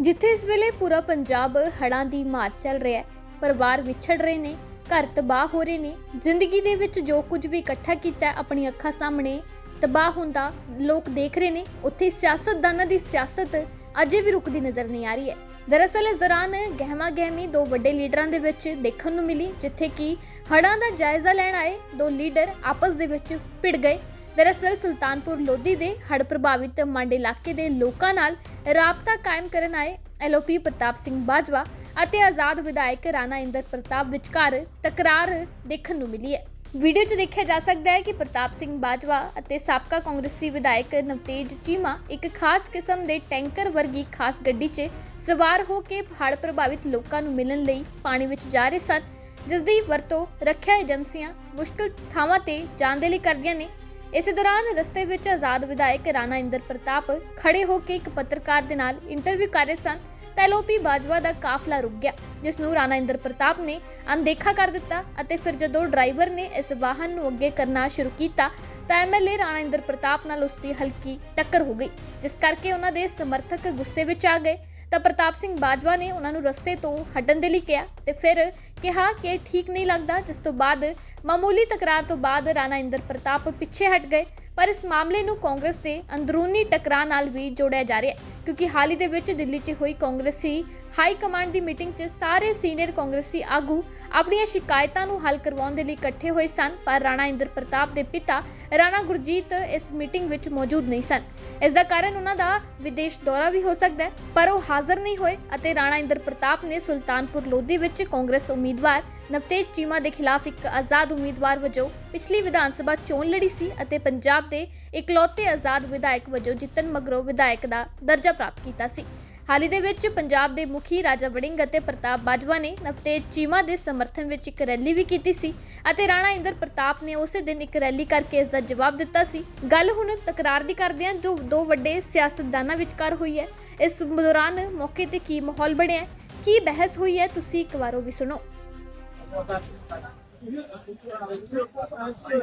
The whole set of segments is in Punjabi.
ਜਿੱਥੇ ਇਸ ਵੇਲੇ ਪੂਰਾ ਪੰਜਾਬ ਹੜ੍ਹਾਂ ਦੀ ਮਾਰ ਚੱਲ ਰਿਹਾ ਹੈ। ਪਰਿਵਾਰ ਵਿਛੜ ਰਹੇ ਨੇ, ਘਰ ਤਬਾਹ ਹੋ ਰਹੇ ਨੇ। ਜ਼ਿੰਦਗੀ ਦੇ ਵਿੱਚ ਜੋ ਕੁਝ ਵੀ ਇਕੱਠਾ ਕੀਤਾ ਹੈ ਆਪਣੀ ਅੱਖਾਂ ਸਾਹਮਣੇ ਤਬਾਹ ਹੁੰਦਾ ਲੋਕ ਦੇਖ ਰਹੇ ਨੇ। ਉੱਥੇ ਸਿਆਸਤਦਾਨਾਂ ਦੀ ਸਿਆਸਤ ਅਜੇ ਵੀ ਰੁਕਦੀ ਨਜ਼ਰ ਨਹੀਂ ਆ ਰਹੀ ਹੈ। ਦਰਅਸਲ ਇਸ ਦੌਰਾਨ ਗਹਿਮਾ ਗਹਿਮੀ ਦੋ ਵੱਡੇ ਲੀਡਰਾਂ ਦੇ ਵਿੱਚ ਦੇਖਣ ਨੂੰ ਮਿਲੀ, ਜਿੱਥੇ ਕਿ ਹੜਾਂ ਦਾ ਜਾਇਜ਼ਾ ਲੈਣ ਆਏ ਦੋ ਲੀਡਰ ਆਪਸ ਦੇ ਵਿੱਚ ਭਿੜ ਗਏ। ਦਰਅਸਲ ਸੁਲਤਾਨਪੁਰ ਲੋਧੀ ਦੇ ਹੜ ਪ੍ਰਭਾਵਿਤ ਮੰਡ ਇਲਾਕੇ ਦੇ ਲੋਕਾਂ ਨਾਲ ਰਾਬਤਾ ਕਾਇਮ ਕਰਨ ਆਏ ਐਲਓਪੀ ਪ੍ਰਤਾਪ ਸਿੰਘ ਬਾਜਵਾ ਅਤੇ ਆਜ਼ਾਦ ਵਿਧਾਇਕ ਰਾਣਾ ਇੰਦਰ ਪ੍ਰਤਾਪ ਵਿਚਕਾਰ ਤਕਰਾਰ ਦੇਖਣ ਨੂੰ ਮਿਲੀ ਹੈ। ਵੀਡੀਓ 'ਚ ਦੇਖਿਆ ਜਾ ਸਕਦਾ ਹੈ ਕਿ ਪ੍ਰਤਾਪ ਸਿੰਘ ਬਾਜਵਾ ਅਤੇ ਸਾਬਕਾ ਕਾਂਗਰਸੀ ਵਿਧਾਇਕ ਨਵਤੇਜ ਚੀਮਾ ਇੱਕ ਖਾਸ ਕਿਸਮ ਦੇ ਟੈਂਕਰ ਵਰਗੀ ਖਾਸ ਗੱਡੀ 'ਚ ਸਵਾਰ ਹੋ ਕੇ ਹੜ੍ਹ ਪ੍ਰਭਾਵਿਤ ਲੋਕਾਂ ਨੂੰ ਮਿਲਣ ਲਈ ਪਾਣੀ ਵਿੱਚ ਜਾ ਰਹੇ ਸਨ ਜਿਸ ਦੀ ਵਰਤੋਂ ਰੱਖਿਆ ਏਜੰਸੀਆਂ ਮੁਸ਼ਕਲ ਥਾਵਾਂ ਤੇ ਜਾਣ ਦੇ ਲਈ ਕਰਦੀਆਂ ਨੇ। ਇਸੇ ਦੌਰਾਨ ਰਸਤੇ ਵਿੱਚ ਆਜ਼ਾਦ ਵਿਧਾਇਕ ਰਾਣਾ ਇੰਦਰ ਪ੍ਰਤਾਪ ਖੜੇ ਹੋ ਕੇ ਇੱਕ ਪੱਤਰਕਾਰ ਦੇ ਨਾਲ ਇੰਟਰਵਿਊ ਕਰ ਰਹੇ ਸਨ, ਤਾਂ ਐਲਓਪੀ ਬਾਜਵਾ ਦਾ ਕਾਫਲਾ ਰੁਕ ਗਿਆ, ਜਿਸ ਨੂੰ ਰਾਣਾ ਇੰਦਰ ਪ੍ਰਤਾਪ ਨੇ ਅਣਦੇਖਾ ਕਰ ਦਿੱਤਾ ਅਤੇ ਫਿਰ ਜਦੋਂ ਡਰਾਈਵਰ ਨੇ ਇਸ ਵਾਹਨ ਨੂੰ ਅੱਗੇ ਕਰਨਾ ਸ਼ੁਰੂ ਕੀਤਾ, ਤਾਂ ਐਮਐਲਏ ਰਾਣਾ ਇੰਦਰ ਪ੍ਰਤਾਪ ਨਾਲ ਉਸ ਦੀ ਹਲਕੀ ਟੱਕਰ ਹੋ ਗਈ, ਜਿਸ ਕਰਕੇ ਉਹਨਾਂ ਦੇ ਸਮਰਥਕ ਗੁੱਸੇ ਵਿੱਚ ਆ ਗਏ। ਤਾਂ ਪ੍ਰਤਾਪ ਸਿੰਘ ਬਾਜਵਾ ਨੇ ਉਹਨਾਂ ਨੂੰ ਰਸਤੇ ਤੋਂ ਹਟਣ ਦੇ ਲਈ ਕਿਹਾ ਤੇ ਫਿਰ ਕਿਹਾ ਕਿ ਇਹ ਠੀਕ ਨਹੀਂ ਲੱਗਦਾ, ਜਿਸ ਤੋਂ ਬਾਅਦ ਮਾਮੂਲੀ ਤਕਰਾਰ ਤੋਂ ਬਾਅਦ ਰਾਣਾ ਇੰਦਰ ਪ੍ਰਤਾਪ ਪਿੱਛੇ ਹਟ ਗਏ। ਪਰ ਇਸ ਮਾਮਲੇ ਨੂੰ ਕਾਂਗਰਸ ਦੇ ਅੰਦਰੂਨੀ ਟਕਰਾਅ ਨਾਲ ਵੀ ਜੋੜਿਆ ਜਾ ਰਿਹਾ ਹੈ, ਕਿਉਂਕਿ ਹਾਲ ਹੀ ਦੇ ਵਿੱਚ ਦਿੱਲੀ 'ਚ ਹੋਈ ਕਾਂਗਰਸੀ ਹਾਈ ਕਮਾਂਡ ਦੀ ਮੀਟਿੰਗ 'ਚ ਸਾਰੇ ਸੀਨੀਅਰ ਕਾਂਗਰਸੀ ਆਗੂ ਆਪਣੀਆਂ ਸ਼ਿਕਾਇਤਾਂ ਨੂੰ ਹੱਲ ਕਰਵਾਉਣ ਦੇ ਲਈ ਇਕੱਠੇ ਹੋਏ ਸਨ, ਪਰ ਰਾਣਾ ਇੰਦਰ ਪ੍ਰਤਾਪ ਦੇ ਪਿਤਾ ਰਾਣਾ ਗੁਰਜੀਤ ਇਸ ਮੀਟਿੰਗ ਵਿੱਚ ਮੌਜੂਦ ਨਹੀਂ ਸਨ। ਇਸ ਦਾ ਕਾਰਨ ਉਹਨਾਂ ਦਾ ਵਿਦੇਸ਼ ਦੌਰਾ ਵੀ ਹੋ ਸਕਦਾ ਹੈ, ਪਰ ਉਹ ਹਾਜ਼ਰ ਨਹੀਂ ਹੋਏ ਅਤੇ ਰਾਣਾ ਇੰਦਰ ਪ੍ਰਤਾਪ ਨੇ ਸੁਲਤਾਨਪੁਰ ਲੋਧੀ ਵਿੱਚ ਕਾਂਗਰਸ ਉਮੀਦਵਾਰ ਨਵਤੇਜ ਚੀਮਾ ਦੇ ਖਿਲਾਫ ਇੱਕ ਆਜ਼ਾਦ ਉਮੀਦਵਾਰ ਵਜੋਂ ਪਿਛਲੀ ਵਿਧਾਨ ਸਭਾ ਚੋਣ ਲੜੀ ਸੀ ਅਤੇ ਪੰਜਾਬ ਦੇ ਇਕਲੌਤੇ ਆਜ਼ਾਦ ਵਿਧਾਇਕ ਵਜੋਂ ਜਿੱਤਣ ਮਗਰੋਂ ਵਿਧਾਇਕ ਦਾ ਦਰਜਾ ਪ੍ਰਾਪਤ ਕੀਤਾ ਸੀ। ਹਾਲ ਹੀ ਦੇ ਵਿੱਚ ਪੰਜਾਬ ਦੇ ਮੁਖੀ ਰਾਜਾ ਵੜਿੰਗ ਅਤੇ ਪ੍ਰਤਾਪ ਬਾਜਵਾ ਨੇ ਨਵਤੇਜ ਚੀਮਾ ਦੇ ਸਮਰਥਨ ਵਿੱਚ ਇੱਕ ਰੈਲੀ ਵੀ ਕੀਤੀ ਸੀ ਅਤੇ ਰਾਣਾ ਇੰਦਰ ਪ੍ਰਤਾਪ ਨੇ ਉਸੇ ਦਿਨ ਇੱਕ ਰੈਲੀ ਕਰਕੇ ਇਸ ਦਾ ਜਵਾਬ ਦਿੱਤਾ ਸੀ। ਗੱਲ ਹੁਣ ਤਕਰਾਰ ਦੀ ਕਰਦੇ ਹਾਂ, ਜੋ ਦੋ ਵੱਡੇ ਸਿਆਸਤਦਾਨਾਂ ਵਿਚਕਾਰ ਹੋਈ ਹੈ। ਇਸ ਦੌਰਾਨ ਮੌਕੇ ਤੇ ਕੀ ਮਾਹੌਲ ਬਣਿਆ ਕੀ ਬਹਿਸ ਹੋਈ ਹੈ? ਤੁਸੀਂ ਇੱਕ ਵਾਰ ਉਹ ਵੀ ਸੁਣੋ।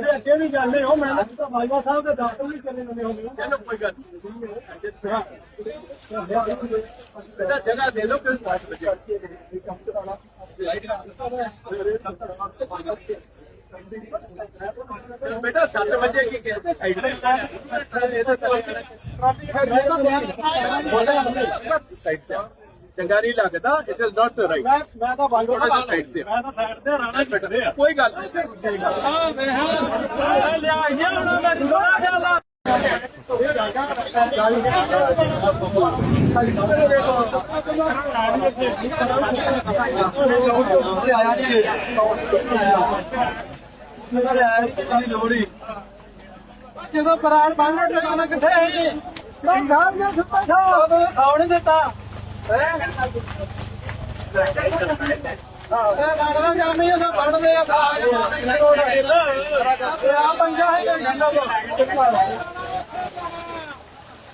ਅੱਗੇ ਵੀ ਗੱਲ ਨਹੀਂ ਹੋ ਮੈਂ ਤਾਂ ਬਾਜਵਾ ਸਾਹਿਬ ਦੇ ਦਫ਼ਤਰ ਵੀ ਚਲੇ ਜਾਂਦੇ ਹੋ चलो कोई बात नहीं बेटा जगह दे दो फिर सात बजे बेटा सात बजे की कहते साइड में साइड पे ਚੰਗਾ ਨਹੀਂ ਲੱਗਦਾ ਇਟ ਇਜ਼ ਨਾਟ ਰਾਈਟ ਮੈਂ ਮੈਂ ਤਾਂ ਬੰਦ ਹੋ ਸਾਈਡ ਤੇ ਮੈਂ ਤਾਂ ਸਾਈਡ ਤੇ ਰਾਣਾ ਬਿਟਦੇ ਆ। ਕੋਈ ਗੱਲ ਨਹੀਂ। ਆ ਵੇਹਾਂ ਲਿਆ ਲੋੜੀ ਜਦੋਂ ਪਰਾਰ ਬੰਨ ਟਿਕਾਣਾ ਕਿੱਥੇ ਹੈ ਮੈਂ ਗਾਲ ਨਾਲ ਸੁੱਤਾ ਸਾਉਣ ਦਿੱਤਾ ਇਹ ਲੱਗਦਾ ਜਾਮੀ ਉਹ ਪੜਦੇ ਆ ਬਾਜ ਆ ਪੰਜਾ ਹੈ।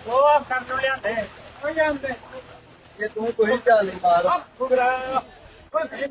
ਉਹ ਆਪ ਕਰ ਨੂੰ ਲਿਆਂਦੇ ਉਹ ਜਾਂਦੇ ਇਹ ਤੂੰ ਕੋਈ ਚੱਲ ਮਾਰ ਫੁਗਰਾ ਓਏ